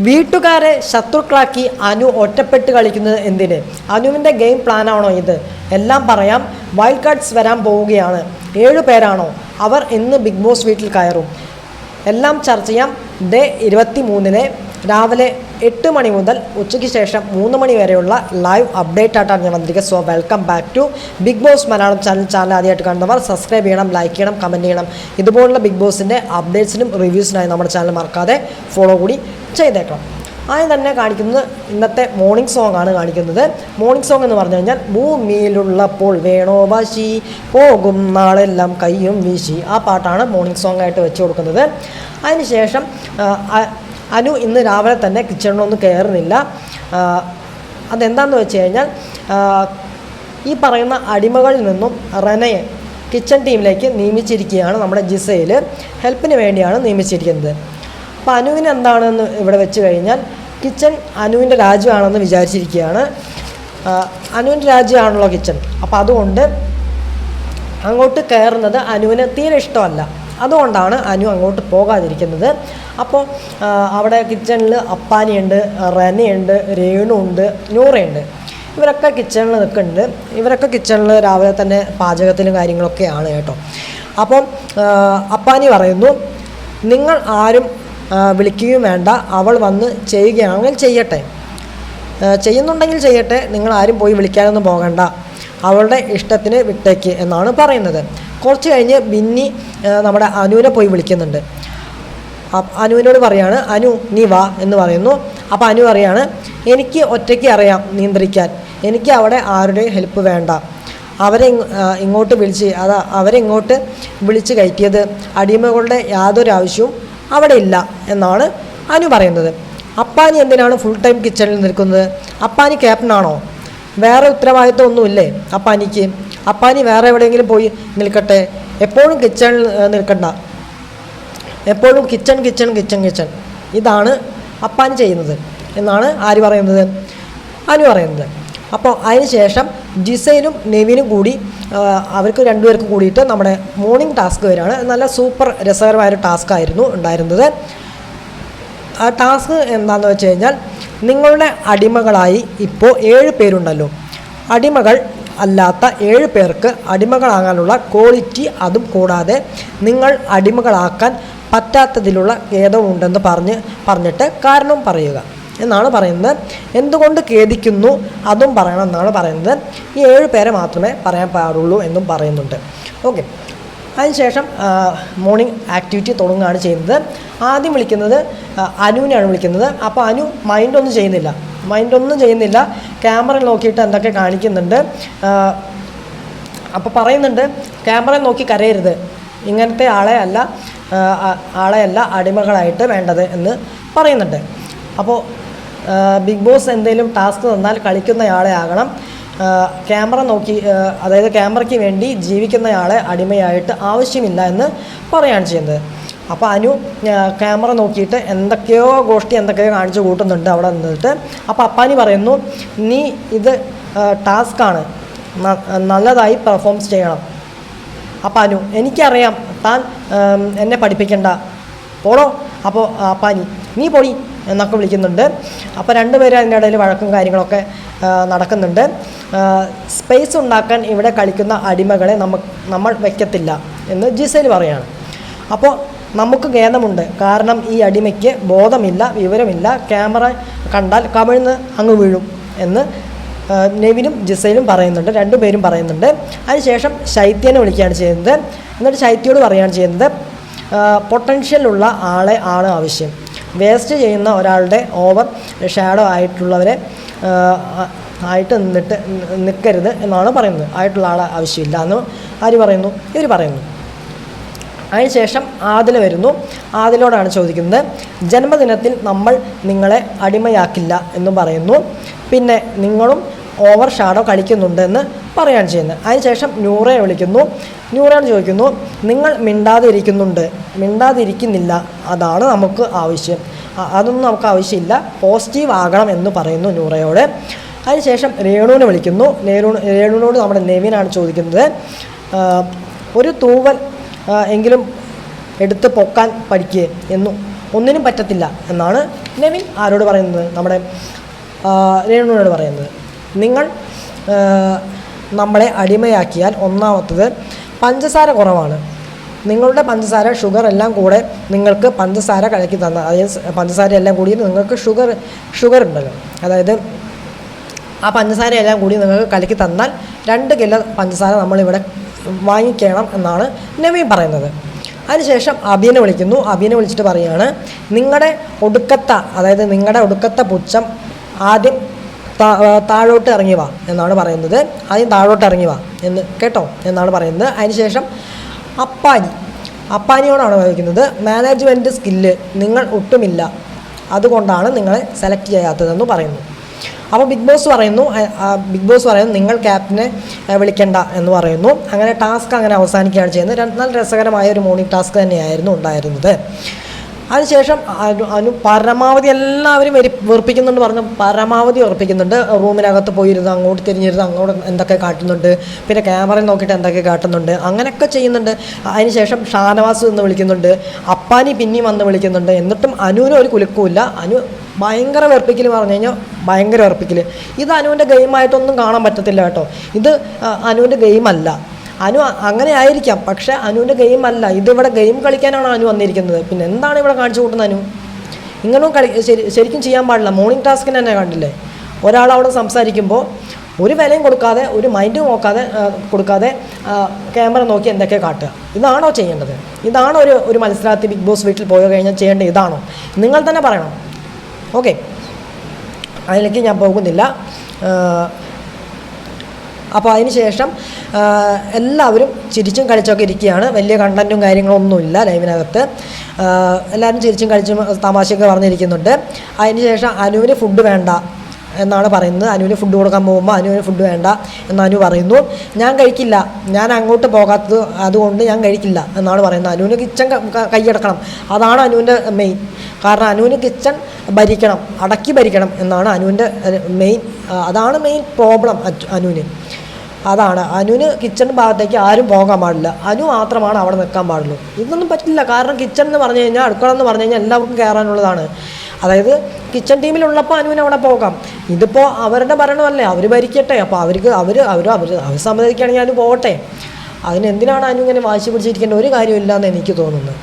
വീട്ടുകാരെ ശത്രുക്കളാക്കി അനു ഒറ്റപ്പെട്ട് കളിക്കുന്നത് എന്തിന്? അനുവിന്റെ ഗെയിം പ്ലാനാണോ ഇത്? എല്ലാം പറയാം. വൈൽഡ് കാർഡ്സ് വരാൻ പോവുകയാണ്. ഏഴു പേരാണോ? അവർ ഇന്ന് ബിഗ് ബോസ് വീട്ടിൽ കയറും. എല്ലാം ചർച്ച ചെയ്യാം. ഡേ ഇരുപത്തി മൂന്നിലെ രാവിലെ എട്ട് മണി മുതൽ ഉച്ചയ്ക്ക് ശേഷം മൂന്ന് മണി വരെയുള്ള ലൈവ് അപ്ഡേറ്റ് ആയിട്ടാണ് ഞാൻ വന്നിരിക്കുക so welcome back to Bigg Boss Malayalam channel channel ആദ്യമായിട്ട് കാണുന്നവർ സബ്സ്ക്രൈബ് ചെയ്യണം ലൈക്ക് ചെയ്യണം കമന്റ് ചെയ്യണം. ഇതുപോലുള്ള ബിഗ് ബോസിന്റെ അപ്ഡേറ്റ്സിനും റിവ്യൂസിനായി നമ്മുടെ ചാനൽ മറക്കാതെ ഫോളോ കൂടി ചെയ്തേക്കണം. ആദ്യം തന്നെ കാണിക്കുന്നത് ഇന്നത്തെ മോർണിംഗ് സോങ് ആണ് കാണിക്കുന്നത്. മോർണിംഗ് സോങ് എന്ന് പറഞ്ഞു കഴിഞ്ഞാൽ ഭൂമിയിലുള്ളപ്പോൾ വേണോ വാശി പോകും നാളെല്ലാം കയ്യും വീശി. ആ പാട്ടാണ് മോർണിംഗ് സോങ് ആയിട്ട് വെച്ച് കൊടുക്കുന്നത്. അതിനുശേഷം അനു ഇന്ന് രാവിലെ തന്നെ കിച്ചണിലൊന്നും കയറുന്നില്ല. അതെന്താണെന്ന് വെച്ച് കഴിഞ്ഞാൽ ഈ പറയുന്ന അടിമകളിൽ നിന്നും റനയെ കിച്ചൺ ടീമിലേക്ക് നിയമിച്ചിരിക്കുകയാണ് നമ്മുടെ ജിസയിൽ ഹെൽപ്പിന് വേണ്ടിയാണ് നിയമിച്ചിരിക്കുന്നത്. അപ്പോൾ അനുവിന് എന്താണെന്ന് ഇവിടെ വെച്ച് കഴിഞ്ഞാൽ കിച്ചൺ അനുവിന്റെ രാജ്യമാണെന്ന് വിചാരിച്ചിരിക്കുകയാണ്. അനുവിന്റെ രാജ്യമാണല്ലോ കിച്ചൺ. അപ്പോൾ അതുകൊണ്ട് അങ്ങോട്ട് കയറുന്നത് അനുവിന് തീരെ ഇഷ്ടമല്ല. അതുകൊണ്ടാണ് അനു അങ്ങോട്ട് പോകാതിരിക്കുന്നത്. അപ്പോൾ അവിടെ കിച്ചണിൽ അപ്പാനിയുണ്ട് റനയുണ്ട് രേണുണ്ട് നൂറയുണ്ട്. ഇവരൊക്കെ കിച്ചണിൽ നിൽക്കുന്നുണ്ട്. ഇവരൊക്കെ കിച്ചണിൽ രാവിലെ തന്നെ പാചകത്തിലും കാര്യങ്ങളൊക്കെയാണ് കേട്ടോ. അപ്പം അപ്പാനി പറയുന്നു നിങ്ങൾ ആരും വിളിക്കുകയും വേണ്ട. അവൾ വന്ന് ചെയ്യുകയാണെങ്കിൽ ചെയ്യട്ടെ. ചെയ്യുന്നുണ്ടെങ്കിൽ ചെയ്യട്ടെ. നിങ്ങൾ ആരും പോയി വിളിക്കാനൊന്നും പോകണ്ട. അവളുടെ ഇഷ്ടത്തിന് വിട്ടേക്ക് എന്നാണ് പറയുന്നത്. കുറച്ച് കഴിഞ്ഞ് ബിന്നി നമ്മുടെ അനുവിനെ പോയി വിളിക്കുന്നുണ്ട്. അനുവിനോട് പറയാണ് അനു നീ വാ എന്ന് പറയുന്നു. അപ്പോൾ അനു പറയാണ് എനിക്ക് ഒറ്റയ്ക്ക് അറിയാം നിയന്ത്രിക്കാൻ. എനിക്ക് അവിടെ ആരുടെയും ഹെൽപ്പ് വേണ്ട. അവരെ ഇങ്ങോട്ട് വിളിച്ച് അതാ അവരെ ഇങ്ങോട്ട് വിളിച്ച് കയറ്റിയത്. അടിമകളുടെ യാതൊരു ആവശ്യവും അവിടെ ഇല്ല എന്നാണ് അനു പറയുന്നത്. അപ്പാനി എന്തിനാണ് ഫുൾ ടൈം കിച്ചണിൽ നിൽക്കുന്നത്? അപ്പാനി ക്യാപ്റ്റനാണോ വേറെ ഉത്തരവാദിത്വം ഒന്നുമില്ലേ അപ്പാനിക്ക്? അപ്പാനി വേറെ എവിടെയെങ്കിലും പോയി നിൽക്കട്ടെ. എപ്പോഴും കിച്ചണിൽ ഏ, നിൽക്കണ്ട. എപ്പോഴും കിച്ചൺ കിച്ചൺ കിച്ചൺ കിച്ചൺ ഇതാണ് അപ്പാൻ ചെയ്യുന്നത് എന്നാണ് ആര് പറയുന്നത്? അനു പറയുന്നത്. അപ്പോൾ അതിനുശേഷം ജിസൈനും നെവിനും കൂടി അവർക്ക് രണ്ടുപേർക്കും കൂടിയിട്ട് നമ്മുടെ മോർണിംഗ് ടാസ്ക് വരികയാണ്. നല്ല സൂപ്പർ രസകരമായൊരു ടാസ്ക് ആയിരുന്നു ഉണ്ടായിരുന്നത്. ആ ടാസ്ക് എന്താണെന്ന് വെച്ച് കഴിഞ്ഞാൽ നിങ്ങളുടെ അടിമകളായി ഇപ്പോൾ ഏഴ് പേരുണ്ടല്ലോ. അടിമകൾ അല്ലാത്ത ഏഴ് പേർക്ക് അടിമകളാകാനുള്ള ക്വാളിറ്റി അതും കൂടാതെ നിങ്ങൾ അടിമകളാക്കാൻ പറ്റാത്തതിലുള്ള ഖേദമുണ്ടെന്ന് പറഞ്ഞ് പറഞ്ഞിട്ട് കാരണം പറയുക. എന്നാണ് പറയുന്നത്. എന്തുകൊണ്ട് ഖേദിക്കുന്നു? അതും പറയണം എന്നാണ് പറയുന്നത്. ഈ ഏഴ് പേരെ മാത്രമേ പറയാൻ പാടുള്ളൂ എന്നും പറയുന്നുണ്ട്. ഓക്കെ. അതിനുശേഷം മോർണിംഗ് ആക്ടിവിറ്റി തുടങ്ങുകയാണ് ചെയ്യുന്നത്. ആദ്യം വിളിക്കുന്നത് അനുവിനെയാണ് വിളിക്കുന്നത്. അപ്പോൾ അനു മൈൻഡൊന്നും ചെയ്യുന്നില്ല. മൈൻഡൊന്നും ചെയ്യുന്നില്ല. ക്യാമറ നോക്കിയിട്ട് എന്തൊക്കെ കാണിക്കുന്നുണ്ട്. അപ്പോൾ പറയുന്നുണ്ട് ക്യാമറ നോക്കി കരയരുത്. ഇങ്ങനത്തെ ആളെ അല്ല ആളെ അല്ല അടിമകളായിട്ട് വേണ്ടത് എന്ന് പറയുന്നുണ്ട്. അപ്പോൾ ബിഗ് ബോസ് എന്തെങ്കിലും ടാസ്ക് തന്നാൽ കളിക്കുന്നയാളെ ആകണം. ക്യാമറ നോക്കി അതായത് ക്യാമറയ്ക്ക് വേണ്ടി ജീവിക്കുന്നയാളെ അടിമയായിട്ട് ആവശ്യമില്ല എന്ന് പറയുകയാണ് ചെയ്യുന്നത്. അപ്പോൾ അനു ക്യാമറ നോക്കിയിട്ട് എന്തൊക്കെയോ ഗോഷ്ടി എന്തൊക്കെയോ കാണിച്ചു കൂട്ടുന്നുണ്ട് അവിടെ നിന്നിട്ട്. അപ്പോൾ അപ്പാനി പറയുന്നു നീ ഇത് ടാസ്ക്കാണ് നല്ലതായി പെർഫോംസ് ചെയ്യണം. അപ്പോൾ അനു എനിക്കറിയാം താൻ എന്നെ പഠിപ്പിക്കണ്ട. പോടോ. അപ്പോൾ അപ്പാനി നീ പൊടി എന്നൊക്കെ വിളിക്കുന്നുണ്ട്. അപ്പോൾ രണ്ടുപേരും അതിന്റെ ഇടയിൽ വഴക്കും കാര്യങ്ങളൊക്കെ നടക്കുന്നുണ്ട്. സ്പേസ് ഉണ്ടാക്കാൻ ഇവിടെ കളിക്കുന്ന അടിമകളെ നമ്മ നമ്മൾ വയ്ക്കത്തില്ല എന്ന് ജിസേൽ പറയാണ്. അപ്പോൾ നമുക്ക് ഖേദമുണ്ട്. കാരണം ഈ അടിമയ്ക്ക് ബോധമില്ല വിവരമില്ല. ക്യാമറ കണ്ടാൽ കമിഴ്ന്ന് അങ്ങ് വീഴും എന്ന് നെവിനും ജിസയിലും പറയുന്നുണ്ട്. രണ്ടുപേരും പറയുന്നുണ്ട്. അതിനുശേഷം ശൈത്യനെ വിളിക്കുകയാണ് ചെയ്യുന്നത്. എന്നിട്ട് ശൈത്യയോട് പറയുകയാണ് ചെയ്യുന്നത് പൊട്ടൻഷ്യലുള്ള ആളെ ആണ് ആവശ്യം. വേസ്റ്റ് ചെയ്യുന്ന ഒരാളുടെ ഓവർ ഷാഡോ ആയിട്ടുള്ളവരെ ആയിട്ട് നിന്നിട്ട് നിൽക്കരുത് എന്നാണ് പറയുന്നത്. ആയിട്ടുള്ള ആളെ ആവശ്യമില്ല എന്ന് ആര് പറയുന്നു? ഇവർ പറയുന്നു. അതിനുശേഷം ആദില വരുന്നു. ആദിലോടാണ് ചോദിക്കുന്നത് ജന്മദിനത്തിൽ നമ്മൾ നിങ്ങളെ അടിമയാക്കില്ല എന്നും പറയുന്നു. പിന്നെ നിങ്ങളും ഓവർ ഷാഡോ കളിക്കുന്നുണ്ടെന്ന് പറയാൻ ചെയ്യുന്നത്. അതിനുശേഷം ന്യൂറയെ വിളിക്കുന്നു. ന്യൂറയോട് ചോദിക്കുന്നു നിങ്ങൾ മിണ്ടാതിരിക്കുന്നുണ്ട്. മിണ്ടാതിരിക്കുന്നില്ല. അതാണ് നമുക്ക് ആവശ്യം. അതൊന്നും നമുക്ക് ആവശ്യമില്ല. പോസിറ്റീവ് ആകണം എന്ന് പറയുന്നു ന്യൂറയോട് അതിനുശേഷം രേണുവിനെ വിളിക്കുന്നു. രേണു രേണുവിനോട് നമ്മുടെ നെവിനാണ് ചോദിക്കുന്നത്. ഒരു തൂവൽ എങ്കിലും എടുത്ത് പൊക്കാൻ പഠിക്കുക എന്നു ഒന്നിനും പറ്റത്തില്ല എന്നാണ് നെവിൻ ആരോട് പറയുന്നത്. നമ്മുടെ രേണുവിനോട് പറയുന്നത്. നിങ്ങൾ നമ്മളെ അടിമയാക്കിയാൽ ഒന്നാമത്തത് പഞ്ചസാര കുറവാണ്. നിങ്ങളുടെ പഞ്ചസാര ഷുഗർ എല്ലാം കൂടെ നിങ്ങൾക്ക് പഞ്ചസാര കലക്കി തന്ന അതായത് പഞ്ചസാര എല്ലാം കൂടി നിങ്ങൾക്ക് ഷുഗർ ഷുഗർ ഉണ്ടല്ലോ. അതായത് ആ പഞ്ചസാര എല്ലാം കൂടി നിങ്ങൾക്ക് കലക്കി തന്നാൽ രണ്ട് കിലോ പഞ്ചസാര നമ്മളിവിടെ വാങ്ങിക്കണം എന്നാണ് നവീൻ പറയുന്നത്. അതിനുശേഷം അബിയനെ വിളിക്കുന്നു. അബിയനെ വിളിച്ചിട്ട് പറയുകയാണ് നിങ്ങളുടെ ഒടുക്കത്ത അതായത് നിങ്ങളുടെ ഒടുക്കത്ത പുച്ഛം ആദ്യം താഴോട്ട് ഇറങ്ങി വാ എന്നാണ് പറയുന്നത്. ആദ്യം താഴോട്ട് ഇറങ്ങി വാ എന്ന് കേട്ടോ എന്നാണ് പറയുന്നത്. അതിനുശേഷം അപ്പാനി. അപ്പാനിയോടാണ് ചോദിക്കുന്നത് മാനേജ്മെന്റ് സ്കില്ല് നിങ്ങൾ ഒട്ടുമില്ല. അതുകൊണ്ടാണ് നിങ്ങളെ സെലക്ട് ചെയ്യാത്തതെന്ന് പറയുന്നു അപ്പോൾ ബിഗ് ബോസ് പറയുന്നു ബിഗ് ബോസ് പറയുന്നു നിങ്ങൾ ക്യാപ്റ്റനെ വിളിക്കേണ്ട എന്ന് പറയുന്നു. അങ്ങനെ ടാസ്ക് അങ്ങനെ അവസാനിക്കുകയാണ് ചെയ്യുന്നത്. നല്ല രസകരമായ ഒരു മോർണിംഗ് ടാസ്ക് തന്നെയായിരുന്നു ഉണ്ടായിരുന്നത്. അതിനുശേഷം അനു അനു പരമാവധി എല്ലാവരും വെരി വെറുപ്പിക്കുന്നുണ്ട് പറഞ്ഞ പരമാവധി ഉറപ്പിക്കുന്നുണ്ട്. റൂമിനകത്ത് പോയിരുന്ന് അങ്ങോട്ട് തിരിഞ്ഞിരുന്ന് അങ്ങോട്ട് എന്തൊക്കെ കാട്ടുന്നുണ്ട്. പിന്നെ ക്യാമറയിൽ നോക്കിയിട്ട് എന്തൊക്കെ കാട്ടുന്നുണ്ട്. അങ്ങനെയൊക്കെ ചെയ്യുന്നുണ്ട്. അതിനുശേഷം ഷാനവാസ് എന്ന് വിളിക്കുന്നുണ്ട്. അപ്പാനി പിന്നെയും വന്ന് വിളിക്കുന്നുണ്ട്. എന്നിട്ടും അനുവിന് ഒരു കുലുക്കുമില്ല അനു ഭയങ്കര വെറുപ്പിക്കൽ പറഞ്ഞു കഴിഞ്ഞാൽ ഭയങ്കര വെറുപ്പിക്കൽ ഇത് അനുവിന്റെ ഗെയിമായിട്ടൊന്നും കാണാൻ പറ്റത്തില്ല കേട്ടോ. ഇത് അനുവിന്റെ ഗെയിമല്ല. അനു അങ്ങനെ ആയിരിക്കാം. പക്ഷെ അനുവിന്റെ ഗെയിം അല്ല. ഇതിവിടെ ഗെയിം കളിക്കാനാണ് അനു വന്നിരിക്കുന്നത്. പിന്നെ എന്താണ് ഇവിടെ കാണിച്ചു കൂട്ടുന്നത് അനു? ഇങ്ങനെയും കളി ശരി ശരിക്കും ചെയ്യാൻ പാടില്ല. മോർണിംഗ് ടാസ്കിന് തന്നെ കണ്ടില്ലേ? ഒരാൾ അവിടെ സംസാരിക്കുമ്പോൾ ഒരു വിലയും കൊടുക്കാതെ ഒരു മൈൻഡ് നോക്കാതെ കൊടുക്കാതെ ക്യാമറ നോക്കി എന്തൊക്കെ കാട്ടുക. ഇതാണോ ചെയ്യേണ്ടത്? ഇതാണോ ഒരു ഒരു മത്സരാർത്ഥി ബിഗ് ബോസ് വീട്ടിൽ പോയി കഴിഞ്ഞാൽ ചെയ്യേണ്ടത്? ഇതാണോ? നിങ്ങൾ തന്നെ പറയണം. ഓക്കെ അതിലേക്ക് ഞാൻ പോകുന്നില്ല. അപ്പോൾ അതിന് ശേഷം എല്ലാവരും ചിരിച്ചും കളിച്ചൊക്കെ ഇരിക്കുകയാണ്. വലിയ കണ്ടന്റും കാര്യങ്ങളൊന്നുമില്ല ലൈവിനകത്ത്. എല്ലാവരും ചിരിച്ചും കളിച്ചും തമാശയൊക്കെ പറഞ്ഞിരിക്കുന്നുണ്ട്. അതിന് ശേഷം അനുവിന് ഫുഡ് വേണ്ട. എന്നാണ് പറയുന്നത്. അനുവിന് ഫുഡ് കൊടുക്കാൻ പോകുമ്പോൾ അനുവിന് ഫുഡ് വേണ്ട എന്ന് അനു പറയുന്നു. ഞാൻ കഴിക്കില്ല. ഞാൻ അങ്ങോട്ട് പോകാത്തത് അതുകൊണ്ട് ഞാൻ കഴിക്കില്ല എന്നാണ് പറയുന്നത്. അനുവിന് കിച്ചൺ കൈയടക്കണം. അതാണ് അനുവിന്റെ മെയിൻ കാരണം അനുവിന് കിച്ചൺ ഭരിക്കണം അടക്കി ഭരിക്കണം എന്നാണ് അനുവിന്റെ മെയിൻ അതാണ് മെയിൻ പ്രോബ്ലം അനുവിന്. അതാണ്. അനുവിന് കിച്ചൺ ഭാഗത്തേക്ക് ആരും പോകാൻ പാടില്ല. അനു മാത്രമാണ് അവിടെ നിൽക്കാൻ പാടുള്ളൂ. ഇതൊന്നും പറ്റില്ല. കാരണം കിച്ചൺ എന്ന് പറഞ്ഞു കഴിഞ്ഞാൽ അടുക്കള എന്ന് പറഞ്ഞു കഴിഞ്ഞാൽ എല്ലാവർക്കും കയറാനുള്ളതാണ്. അതായത് കിച്ചൺ ടീമിലുള്ളപ്പോൾ അനുവിന് അവിടെ പോകാം. ഇതിപ്പോൾ അവരുടെ ഭരണമല്ലേ? അവർ ഭരിക്കട്ടെ. അപ്പോൾ അവർക്ക് അവർ അവർ അവർ അവർ സമ്മതിക്കുകയാണെങ്കിൽ അനു പോകട്ടെ. അതിനെന്തിനാണ് അനു ഇങ്ങനെ വാശി പിടിച്ചിരിക്കേണ്ട ഒരു കാര്യമില്ല എന്ന് എനിക്ക് തോന്നുന്നു.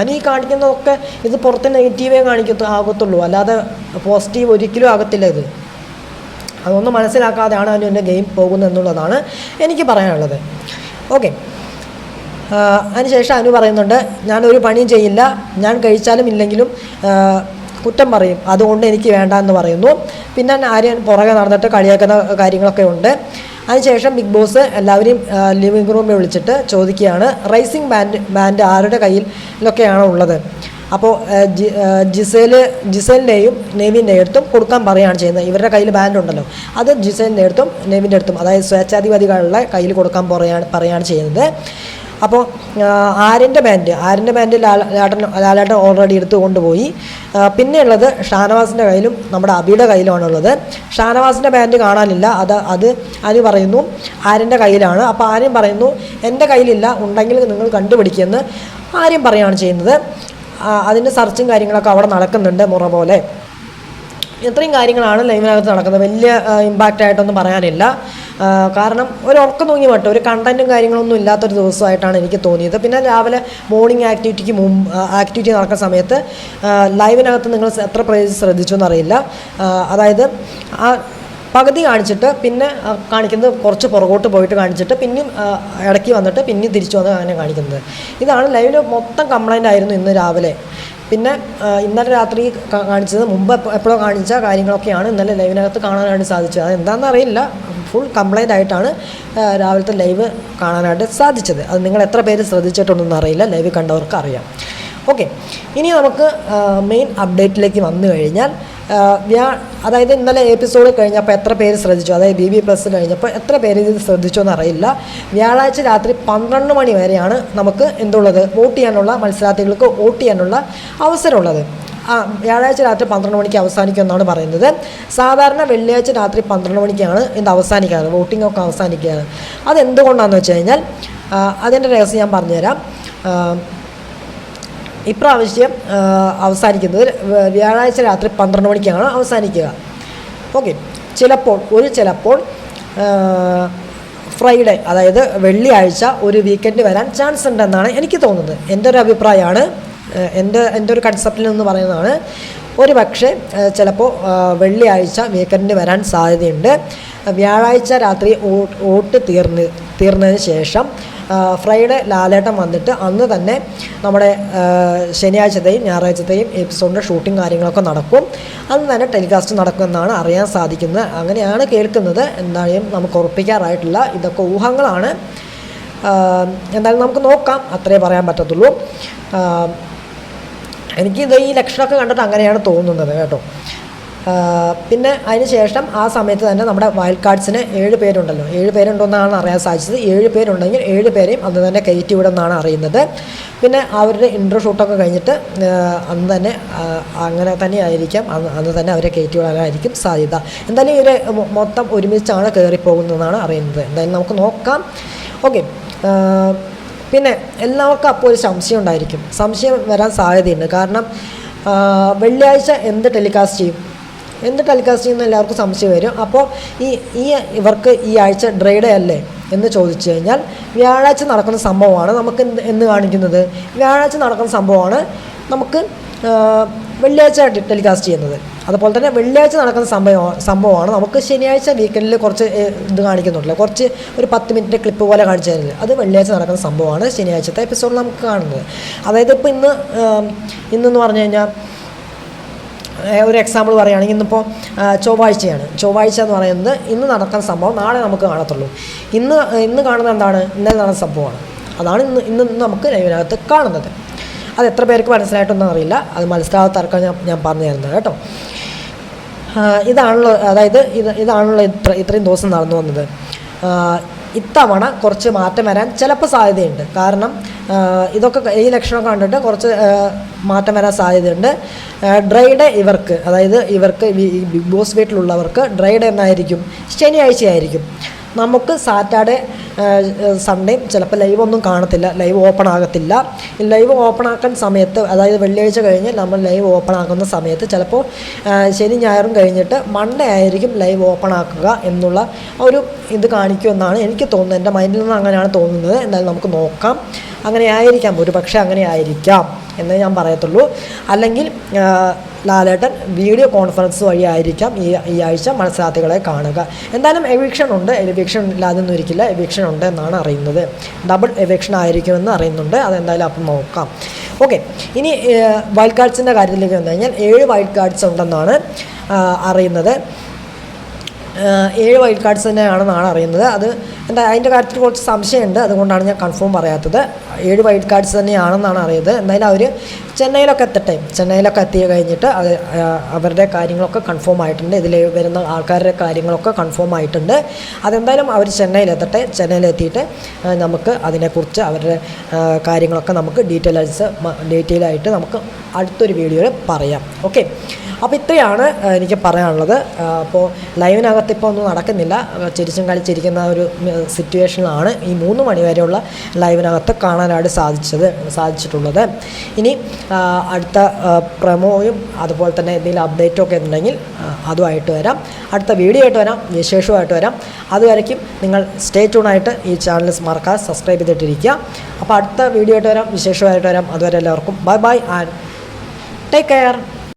അനു ഈ കാണിക്കുന്നതൊക്കെ ഇത് പുറത്ത് നെഗറ്റീവേ കാണിക്കത്തു ആകത്തുള്ളൂ. അല്ലാതെ പോസിറ്റീവ് ഒരിക്കലും ആകത്തില്ല ഇത്. അതൊന്നും മനസ്സിലാക്കാതെയാണ് അനു എന്റെ ഗെയിം പോകുന്നത് എന്നുള്ളതാണ് എനിക്ക് പറയാനുള്ളത്. ഓക്കെ അതിനുശേഷം അനു പറയുന്നുണ്ട് ഞാനൊരു പണിയും ചെയ്യില്ല. ഞാൻ കഴിച്ചാലും ഇല്ലെങ്കിലും കുറ്റം പറയും. അതുകൊണ്ട് എനിക്ക് വേണ്ട എന്ന് പറയുന്നു. പിന്നെ ആര്യൻ പുറകെ നടന്നിട്ട് കളിയാക്കുന്ന കാര്യങ്ങളൊക്കെ ഉണ്ട്. അതിനുശേഷം ബിഗ് ബോസ് എല്ലാവരെയും ലിവിംഗ് റൂമിൽ വിളിച്ചിട്ട് ചോദിക്കുകയാണ് റൈസിംഗ് ബാൻഡ് ബാൻഡ് ആരുടെ കയ്യിലൊക്കെയാണോ ഉള്ളത്? അപ്പോൾ ജിസേൽ ജിസേലിന്റെയും നെവിന്റെ അടുത്തും കൊടുക്കാൻ പറയുകയാണ് ചെയ്യുന്നത്. ഇവരുടെ കയ്യിൽ ബാൻഡ് ഉണ്ടല്ലോ. അത് ജിസേലിന്റെ അടുത്തും നെവിന്റെ അടുത്തും അതായത് സ്വേച്ഛാധിപതികളുടെ കയ്യിൽ കൊടുക്കാൻ പറയാണ് പറയുകയാണ് ചെയ്യുന്നത്. അപ്പോൾ ആര്യന്റെ ബാൻഡ് ആര്യന്റെ ബാൻഡ് ലാലേട്ടൻ ലാലേട്ടൻ ഓൾറെഡി എടുത്തു കൊണ്ടുപോയി. പിന്നെയുള്ളത് ഷാനവാസിന്റെ കയ്യിലും നമ്മുടെ അബിയുടെ കയ്യിലുമാണുള്ളത്. ഷാനവാസിന്റെ ബാൻഡ് കാണാനില്ല. അത് അത് അനു പറയുന്നു? ആര്യന്റെ കയ്യിലാണ്. അപ്പോൾ ആര്യം പറയുന്നു എന്റെ കയ്യിലില്ല ഉണ്ടെങ്കിൽ നിങ്ങൾ കണ്ടുപിടിക്കുമെന്ന് ആര്യം പറയുകയാണ് ചെയ്യുന്നത്. അതിന്റെ സെർച്ചും കാര്യങ്ങളൊക്കെ അവിടെ നടക്കുന്നുണ്ട് മുറ പോലെ. ഇത്രയും കാര്യങ്ങളാണ് ലൈവിനകത്ത് നടക്കുന്നത്. വലിയ ഇമ്പാക്റ്റ് ആയിട്ടൊന്നും പറയാനില്ല. കാരണം ഒരു ഉറക്കം തൂങ്ങി മട്ടും ഒരു കണ്ടന്റും കാര്യങ്ങളൊന്നും ഇല്ലാത്തൊരു ദിവസമായിട്ടാണ് എനിക്ക് തോന്നിയത്. പിന്നെ രാവിലെ മോർണിംഗ് ആക്ടിവിറ്റിക്ക് മുമ്പ് ആക്ടിവിറ്റി നടക്കുന്ന സമയത്ത് ലൈവിനകത്ത് നിങ്ങൾ എത്ര പേര് ശ്രദ്ധിച്ചു എന്നറിയില്ല. അതായത് ആ പകുതി കാണിച്ചിട്ട് പിന്നെ കാണിക്കുന്നത് കുറച്ച് പുറകോട്ട് പോയിട്ട് കാണിച്ചിട്ട് പിന്നെയും ഇടയ്ക്ക് വന്നിട്ട് പിന്നെയും തിരിച്ചു വന്ന് അങ്ങനെ കാണിക്കുന്നത്. ഇതാണ് ലൈവിൽ മൊത്തം കംപ്ലൈന്റ് ആയിരുന്നു ഇന്ന് രാവിലെ. പിന്നെ ഇന്നലെ രാത്രി കാണിച്ചത് മുമ്പ് എപ്പോഴോ കാണിച്ച കാര്യങ്ങളൊക്കെയാണ് ഇന്നലെ ലൈവിനകത്ത് കാണാനായിട്ട് സാധിച്ചത്. അത് എന്താണെന്ന് അറിയില്ല. ഫുൾ കംപ്ലൈന്റ് ആയിട്ടാണ് രാവിലത്തെ ലൈവ് കാണാനായിട്ട് സാധിച്ചത്. അത് നിങ്ങൾ എത്ര പേര് ശ്രദ്ധിച്ചിട്ടുണ്ടെന്ന് അറിയില്ല. ലൈവ് കണ്ടവർക്ക് അറിയാം. ഓക്കെ ഇനി നമുക്ക് മെയിൻ അപ്ഡേറ്റിലേക്ക് വന്നു കഴിഞ്ഞാൽ വ്യാ അതായത് ഇന്നലെ എപ്പിസോഡ് കഴിഞ്ഞപ്പോൾ എത്ര പേര് ശ്രദ്ധിച്ചു? അതായത് ബി ബി പ്ലസ് കഴിഞ്ഞപ്പോൾ എത്ര പേര് ഇത് ശ്രദ്ധിച്ചു എന്നറിയില്ല. വ്യാഴാഴ്ച രാത്രി പന്ത്രണ്ട് മണി വരെയാണ് നമുക്ക് എന്തുള്ളത്? വോട്ട് ചെയ്യാനുള്ള മത്സരാർത്ഥികൾക്ക് വോട്ട് ചെയ്യാനുള്ള അവസരമുള്ളത്. വ്യാഴാഴ്ച രാത്രി പന്ത്രണ്ട് മണിക്ക് അവസാനിക്കുമെന്നാണ് പറയുന്നത്. സാധാരണ വെള്ളിയാഴ്ച രാത്രി പന്ത്രണ്ട് മണിക്കാണ് ഇത് അവസാനിക്കാറ് വോട്ടിംഗ് ഒക്കെ അവസാനിക്കുകയാണ് അതെന്തുകൊണ്ടാണെന്ന് വെച്ച് കഴിഞ്ഞാൽ അതിന്റെ രഹസ്യം ഞാൻ പറഞ്ഞുതരാം. ഇപ്രാവശ്യം അവസാനിക്കുന്നത് വ്യാഴാഴ്ച രാത്രി പന്ത്രണ്ട് മണിക്കാണ് അവസാനിക്കുക. ഓക്കെ. ചിലപ്പോൾ ഒരു ചിലപ്പോൾ ഫ്രൈഡേ അതായത് വെള്ളിയാഴ്ച ഒരു വീക്കെൻഡ് വരാൻ ചാൻസ് ഉണ്ടെന്നാണ് എനിക്ക് തോന്നുന്നത്. എന്റെ ഒരു അഭിപ്രായമാണ്. എന്റെ എന്റെ ഒരു കൺസെപ്റ്റിൽ നിന്ന് പറയുന്നതാണ്. ഒരു പക്ഷേ ചിലപ്പോൾ വെള്ളിയാഴ്ച വീക്കെൻഡ് വരാൻ സാധ്യതയുണ്ട്. വ്യാഴാഴ്ച രാത്രി ഓട്ട് തീർന്ന് തീർന്നതിന് ശേഷം ഫ്രൈഡേ ലാലേട്ടൻ വന്നിട്ട് അന്ന് തന്നെ നമ്മുടെ ശനിയാഴ്ചത്തെയും ഞായറാഴ്ചത്തെയും എപ്പിസോഡിന്റെ ഷൂട്ടിംഗ് കാര്യങ്ങളൊക്കെ നടക്കും. അന്ന് തന്നെ ടെലികാസ്റ്റ് നടക്കുമെന്നാണ് അറിയാൻ സാധിക്കുന്നത്. അങ്ങനെയാണ് കേൾക്കുന്നത്. എന്തായാലും നമുക്ക് ഉറപ്പിക്കാറായിട്ടില്ല. ഇതൊക്കെ ഊഹങ്ങളാണ്. എന്തായാലും നമുക്ക് നോക്കാം. അത്രേ പറയാൻ പറ്റത്തുള്ളൂ. എനിക്ക് എനിക്കിത് ഈ ലക്ഷണമൊക്കെ കണ്ടിട്ട് അങ്ങനെയാണ് തോന്നുന്നത് കേട്ടോ. പിന്നെ അതിന് ശേഷം ആ സമയത്ത് തന്നെ നമ്മുടെ വൈൽഡ് കാർഡ്സിന് ഏഴ് പേരുണ്ടല്ലോ. ഏഴ് പേരുണ്ടെന്നാണ് അറിയാൻ സാധിച്ചത്. ഏഴ് പേരുണ്ടെങ്കിൽ ഏഴ് പേരെയും അന്ന് തന്നെ കയറ്റി വിടുമെന്നാണ് അറിയുന്നത്. പിന്നെ അവരുടെ ഇൻട്രോ ഷൂട്ടൊക്കെ കഴിഞ്ഞിട്ട് അന്ന് തന്നെ അങ്ങനെ തന്നെ ആയിരിക്കാം അന്ന് അന്ന് തന്നെ അവരെ കയറ്റി വിടാനായിരിക്കും സാധ്യത. എന്തായാലും ഇവർ മൊത്തം ഒരുമിച്ചാണ് കയറിപ്പോകുന്നതെന്നാണ് അറിയുന്നത്. എന്തായാലും നമുക്ക് നോക്കാം. ഓക്കെ. പിന്നെ എല്ലാവർക്കും അപ്പോൾ ഒരു സംശയം ഉണ്ടായിരിക്കും. സംശയം വരാൻ സാധ്യതയുണ്ട്. കാരണം വെള്ളിയാഴ്ച എന്ത് ടെലികാസ്റ്റ് ചെയ്യും? എന്ത് ടെലികാസ്റ്റ് ചെയ്യുന്ന എല്ലാവർക്കും സംശയം വരും. അപ്പോൾ ഈ ഈ ഇവർക്ക് ഈ ആഴ്ച ഡ്രൈ ഡേ അല്ലേ എന്ന് ചോദിച്ചു കഴിഞ്ഞാൽ വ്യാഴാഴ്ച നടക്കുന്ന സംഭവമാണ് നമുക്ക് എന്ന് കാണിക്കുന്നത്. വ്യാഴാഴ്ച നടക്കുന്ന സംഭവമാണ് നമുക്ക് വെള്ളിയാഴ്ച ടെലികാസ്റ്റ് ചെയ്യുന്നത്. അതുപോലെ തന്നെ വെള്ളിയാഴ്ച നടക്കുന്ന സംഭവം സംഭവമാണ് നമുക്ക് ശനിയാഴ്ച വീക്കെൻഡിൽ കുറച്ച് ഇത് കാണിക്കുന്നുണ്ടല്ലോ. കുറച്ച് ഒരു പത്ത് മിനിറ്റ് ക്ലിപ്പ് പോലെ കാണിച്ചു തരുന്നത്. അത് വെള്ളിയാഴ്ച നടക്കുന്ന സംഭവമാണ് ശനിയാഴ്ചത്തെ എപ്പിസോഡിൽ നമുക്ക് കാണുന്നത്. അതായത് ഇപ്പോൾ ഇന്ന് ഇന്നെന്ന് പറഞ്ഞു കഴിഞ്ഞാൽ ഒരു എക്സാമ്പിൾ പറയുകയാണെങ്കിൽ ഇന്നിപ്പോൾ ചൊവ്വാഴ്ചയാണ്. ചൊവ്വാഴ്ച എന്ന് പറയുന്നത് ഇന്ന് നടക്കുന്ന സംഭവം നാളെ നമുക്ക് കാണത്തുള്ളൂ. ഇന്ന് ഇന്ന് കാണുന്നത് എന്താണ്? ഇന്നലെ നടന്ന സംഭവമാണ്. അതാണ് ഇന്ന് ഇന്ന് നമുക്ക് ലൈവിനകത്ത് കാണുന്നത്. അത് എത്ര പേർക്ക് മനസ്സിലായിട്ടൊന്നും അറിയില്ല. അത് മനസ്സിലാവാത്തവർക്കാണ് ഞാൻ ഞാൻ പറഞ്ഞു തരുന്നത് കേട്ടോ. ഇതാണല്ലോ അതായത് ഇത് ഇതാണല്ലോ ഇത്ര ഇത്രയും ദിവസം നടന്നു വന്നത്. ഇത്തവണ കുറച്ച് മാറ്റം വരാൻ ചിലപ്പോൾ സാധ്യതയുണ്ട്. കാരണം ഇതൊക്കെ ഈ ലക്ഷണം കണ്ടിട്ട് കുറച്ച് മാറ്റം വരാൻ സാധ്യതയുണ്ട്. ഡ്രൈ ഡേ ഇവർക്ക് അതായത് ഇവർക്ക് ബിഗ് ബോസ് വീട്ടിലുള്ളവർക്ക് ഡ്രൈ ഡേ എന്നായിരിക്കും ശനിയാഴ്ചയായിരിക്കും. നമുക്ക് സാറ്റർഡേ സൺഡേ ചിലപ്പോൾ ലൈവ് ഒന്നും കാണത്തില്ല ലൈവ് ഓപ്പൺ ആകത്തില്ല. ലൈവ് ഓപ്പൺ ആക്കുന്ന സമയത്ത് അതായത് വെള്ളിയാഴ്ച കഴിഞ്ഞ് നമ്മൾ ലൈവ് ഓപ്പൺ ആക്കുന്ന സമയത്ത് ചിലപ്പോൾ ശനി ഞായറും കഴിഞ്ഞിട്ട് മൺഡേ ആയിരിക്കും ലൈവ് ഓപ്പൺ ആക്കുക എന്നുള്ള ഒരു ഇത് കാണിക്കുമെന്നാണ് എനിക്ക് തോന്നുന്നത്. എന്റെ മൈൻഡിൽ നിന്ന് അങ്ങനെയാണ് തോന്നുന്നത്. എന്നാലും നമുക്ക് നോക്കാം. അങ്ങനെ ആയിരിക്കാം. ഒരു പക്ഷേ അങ്ങനെ ആയിരിക്കാം എന്നേ ഞാൻ പറയത്തുള്ളൂ. അല്ലെങ്കിൽ ലാലേട്ടൻ വീഡിയോ കോൺഫറൻസ് വഴി ആയിരിക്കാം ഈ ഈ ആഴ്ച മത്സരാർത്ഥികളെ കാണുക. എന്തായാലും എവിക്ഷൻ ഉണ്ട്. എവിക്ഷൻ ഇല്ലാതൊന്നും ഇരിക്കില്ല. എവിക്ഷൻ ഉണ്ട് എന്നാണ് അറിയുന്നത്. ഡബിൾ എവിക്ഷൻ ആയിരിക്കുമെന്ന് അറിയുന്നുണ്ട്. അതെന്തായാലും അപ്പം നോക്കാം. ഓക്കെ ഇനി വൈൽഡ് കാർഡ്സിന്റെ കാര്യത്തിലേക്ക് വന്നു കഴിഞ്ഞാൽ ഏഴ് വൈൽഡ് കാർഡ്സ് ഉണ്ടെന്നാണ് അറിയുന്നത്. ഏഴ് വൈൽഡ് കാർഡ്സ് തന്നെയാണെന്നാണ് അറിയുന്നത്. അത് എന്താ അതിന്റെ കാര്യത്തിൽ കുറച്ച് സംശയമുണ്ട്. അതുകൊണ്ടാണ് ഞാൻ കൺഫേം പറയാത്തത്. ഏഴ് വൈൽഡ് കാർഡ്സ് തന്നെയാണെന്നാണ് അറിയുന്നത്. എന്തായാലും അവർ ചെന്നൈയിലൊക്കെ എത്തട്ടെ. ചെന്നൈയിലൊക്കെ എത്തി കഴിഞ്ഞിട്ട് അവരുടെ കാര്യങ്ങളൊക്കെ കൺഫേം ആയിട്ടുണ്ട്. ഇതിൽ വരുന്ന ആൾക്കാരുടെ കാര്യങ്ങളൊക്കെ കൺഫേം ആയിട്ടുണ്ട്. അതെന്തായാലും അവർ ചെന്നൈയിലെത്തട്ടെ ചെന്നൈയിലെത്തിയിട്ട് നമുക്ക് അതിനെക്കുറിച്ച് അവരുടെ കാര്യങ്ങളൊക്കെ നമുക്ക് ഡീറ്റെയിൽസ് ഡീറ്റെയിൽ ആയിട്ട് നമുക്ക് അടുത്തൊരു വീഡിയോയിൽ പറയാം. ഓക്കെ അപ്പോൾ ഇത്രയാണ് എനിക്ക് പറയാനുള്ളത്. അപ്പോൾ ലൈവിനകത്ത് ഇപ്പോൾ ഒന്നും നടക്കുന്നില്ല. ചിരിച്ചും കളിച്ചിരിക്കുന്ന ഒരു സിറ്റുവേഷനിലാണ് ഈ മൂന്ന് മണി വരെയുള്ള ലൈവിനകത്ത് കാണാനായിട്ട് സാധിച്ചത് സാധിച്ചിട്ടുള്ളത്. ഇനി അടുത്ത പ്രമോയും അതുപോലെ തന്നെ എന്തെങ്കിലും അപ്ഡേറ്റും ഒക്കെ ഉണ്ടെങ്കിൽ അതുമായിട്ട് വരാം. അടുത്ത വീഡിയോ ആയിട്ട് വരാം വിശേഷമായിട്ട് വരാം. അതുവരയ്ക്കും നിങ്ങൾ സ്റ്റേ ട്യൂണായിട്ട് ഈ ചാനൽ മറക്കാതെ സബ്സ്ക്രൈബ് ചെയ്തിട്ടിരിക്കുക. അപ്പോൾ അടുത്ത വീഡിയോ ആയിട്ട് വരാം വിശേഷമായിട്ട് വരാം. അതുവരെ എല്ലാവർക്കും bye bye and take care